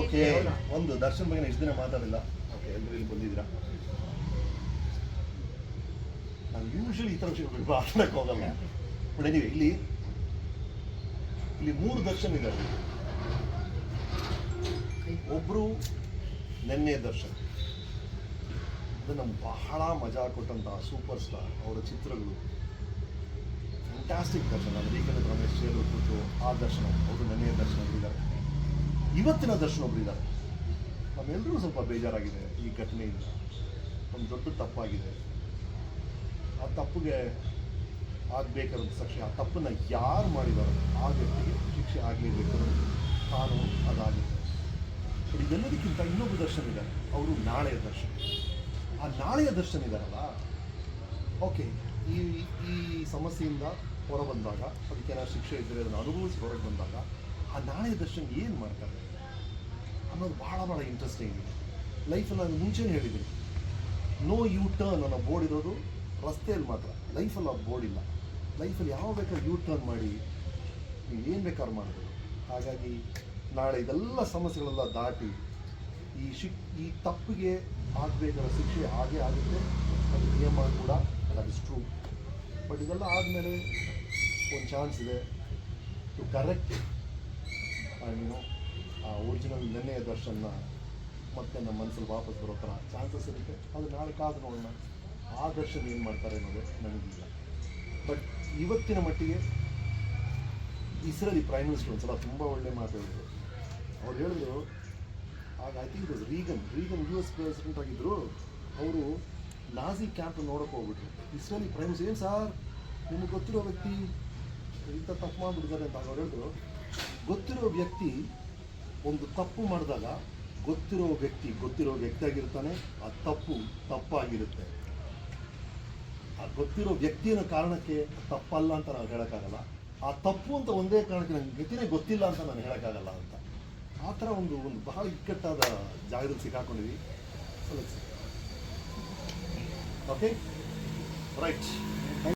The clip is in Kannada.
ಓಕೆ ಒಂದು ದರ್ಶನ್ ಬಗ್ಗೆ ಇಷ್ಟು ದಿನ ಮಾತಾಡಿಲ್ಲ. ಓಕೆ ಎಲ್ಲರೂ ಇಲ್ಲಿ ಬಂದಿದ್ದೀರಾ? ನಾನು ಯೂಶಲಿ ಈ ಥರ ವಿಷಯಗಳು ಮಾತಾಡಕ್ಕೆ ಹೋಗಲ್ಲ. ಬಟ್ ಎನಿವೆ ಇಲ್ಲಿ ಇಲ್ಲಿ ಮೂರು ದರ್ಶನ್ ಇದ್ದಾರೆ. ಒಬ್ರು ನೆನ್ನೆ ದರ್ಶನ್. ಅದು ನಮ್ಗೆ ಬಹಳ ಮಜಾ ಕೊಟ್ಟಂತಹ ಸೂಪರ್ ಸ್ಟಾರ್ ಅವರ ಚಿತ್ರಗಳು. ಫ್ಯಾಂಟಾಸ್ಟಿಕ್ ದರ್ಶನ ಅಂದರೆ ಏಕೆಂದ್ರೆ ರಮೇಶ್ ಸೇರು ಕೂತು ಆ ದರ್ಶನ ಅವರು ನೆನ್ನೆಯ ದರ್ಶನ ಒಬ್ಬರಿದ್ದಾರೆ ಇವತ್ತಿನ ದರ್ಶನ ಒಬ್ಬರಿದ್ದಾರೆ ನಮ್ಮೆಲ್ಲರೂ ಸ್ವಲ್ಪ ಬೇಜಾರಾಗಿದೆ ಈ ಘಟನೆಯಿಂದ ಒಂದು ದೊಡ್ಡ ತಪ್ಪಾಗಿದೆ. ಆ ತಪ್ಪಿಗೆ ಆಗಬೇಕಾದ ಶಿಕ್ಷೆ ಆ ತಪ್ಪನ್ನು ಯಾರು ಮಾಡಿದಾರೋ ಆ ವ್ಯಕ್ತಿಗೆ ಶಿಕ್ಷೆ ಆಗಲೇಬೇಕು ತಾನು ಅದಾಗಿದೆ. ಬಟ್ ಇದೆಲ್ಲದಕ್ಕಿಂತ ಇನ್ನೊಬ್ಬ ದರ್ಶನ ಇದ್ದಾರೆ. ಅವರು ನಾಳೆಯ ದರ್ಶನ. ಆ ನಾಳೆಯ ದರ್ಶನ ಇದ್ದಾರಲ್ಲ? ಓಕೆ ಈ ಈ ಸಮಸ್ಯೆಯಿಂದ ಹೊರ ಬಂದಾಗ, ಅದಕ್ಕೆ ಏನಾದ್ರು ಶಿಕ್ಷೆ ಇದ್ದರೆ ಅದನ್ನು ಅನುಭವಿಸಿ ಹೊರಗೆ ಬಂದಾಗ, ಆ ನಾಳೆ ದರ್ಶನ ಏನು ಮಾಡ್ತಾರೆ? ಅನ್ನೋದು ಭಾಳ ಭಾಳ ಇಂಟ್ರೆಸ್ಟಿಂಗ್ ಇದೆ. ಲೈಫಲ್ಲಿ ನಾನು ಮುಂಚೆನೇ ಹೇಳಿದ್ದೀನಿ. ನೋ ಯು ಟರ್ನ್ ಅನ್ನೋ ಬೋರ್ಡ್ ಇರೋದು ರಸ್ತೆಯಲ್ಲಿ ಮಾತ್ರ. ಲೈಫಲ್ಲಿ ಆ ಬೋರ್ಡ್ ಇಲ್ಲ. ಲೈಫಲ್ಲಿ ಯಾವ ಬೇಕಾದ್ರೂ ಯು ಟರ್ನ್ ಮಾಡಿ, ನೀವು ಏನು ಬೇಕಾದ್ರೂ ಮಾಡಿದ್ರು ಹಾಗಾಗಿ ನಾಳೆ ಇದೆಲ್ಲ ಸಮಸ್ಯೆಗಳೆಲ್ಲ ದಾಟಿ, ಈ ಶಿಕ್, ಈ ತಪ್ಪಿಗೆ ಆಗಬೇಕಾದ ಶಿಕ್ಷೆ ಹಾಗೆ ಆಗುತ್ತೆ. ಅದು ನಿಯಮ ಕೂಡ ದಟ್ ಇಸ್ ಟ್ರೂ ಬಟ್ ಇದೆಲ್ಲ ಆದಮೇಲೆ ಒಂದು ಚಾನ್ಸ್ ಇದೆ ಟು ಕರೆಕ್ಟ್ ನೀನು ಆ ಒರಿಜಿನಲ್ ನೆನ್ನೆಯ ದರ್ಶನ ಮತ್ತೆ ನಮ್ಮ ಮನಸ್ಸಲ್ಲಿ ವಾಪಸ್ ಬರೋ ಥರ ಚಾನ್ಸಸ್ ಇರುತ್ತೆ. ಅದು ನಾಳೆ ಕಾದು ನೋಡೋಣ. ಆ ದರ್ಶನ ಏನು ಮಾಡ್ತಾರೆ ಅನ್ನೋದು ನನಗಿಲ್ಲ. ಬಟ್ ಇವತ್ತಿನ ಮಟ್ಟಿಗೆ ಇಸ್ರೇಲಿ ಪ್ರೈಮ್ ಮಿನಿಸ್ಟರ್ ಒಂದ್ಸಲ ತುಂಬ ಒಳ್ಳೆ ಮಾತು ಹೇಳಿದ್ರು. ಅವ್ರು ಹೇಳಿದ್ರು, ಆಗ I think it Reagan Reagan U S president ಆಗಿದ್ದರು ಅವರು ನಾಜಿ ಕ್ಯಾಂಪ್ ನೋಡಕ್ಕೆ ಹೋಗ್ಬಿಟ್ರು. ಇಸ್ರೇಲಿ ಪ್ರೈಮ್ ಮಿನಿಸ್ಟರ್ ಏನು ಸಾರ್ ನಿಮಗೆ ಗೊತ್ತಿರೋ ವ್ಯಕ್ತಿ? ಇಂಥ ತಪ್ಪು ಮಾಡಿಬಿಡ್ತಾರೆ ಅಂತ ಅವ್ರು ಹೇಳಿದ್ರು. ಗೊತ್ತಿರೋ ವ್ಯಕ್ತಿ ಒಂದು ತಪ್ಪು ಮಾಡಿದಾಗ ಗೊತ್ತಿರೋ ವ್ಯಕ್ತಿ ಗೊತ್ತಿರೋ ವ್ಯಕ್ತಿ ಆಗಿರ್ತಾನೆ ಆ ತಪ್ಪು ತಪ್ಪಾಗಿರುತ್ತೆ. ಆ ಗೊತ್ತಿರೋ ವ್ಯಕ್ತಿಯ ಕಾರಣಕ್ಕೆ ತಪ್ಪಲ್ಲ ಅಂತ ನಾವು ಹೇಳೋಕ್ಕಾಗಲ್ಲ. ಆ ತಪ್ಪು ಅಂತ ಒಂದೇ ಕಾರಣಕ್ಕೆ ನನಗೆ ಗತಿನೇ ಗೊತ್ತಿಲ್ಲ ಅಂತ ನಾನು ಹೇಳೋಕ್ಕಾಗಲ್ಲ ಅಂತ. ಆ ಥರ ಒಂದು ಒಂದು ಬಹಳ ಇಕ್ಕಟ್ಟಾದ ಜಾಗದಲ್ಲಿ ಸಿಕ್ಕಾಕೊಂಡಿದ್ವಿ. Okay right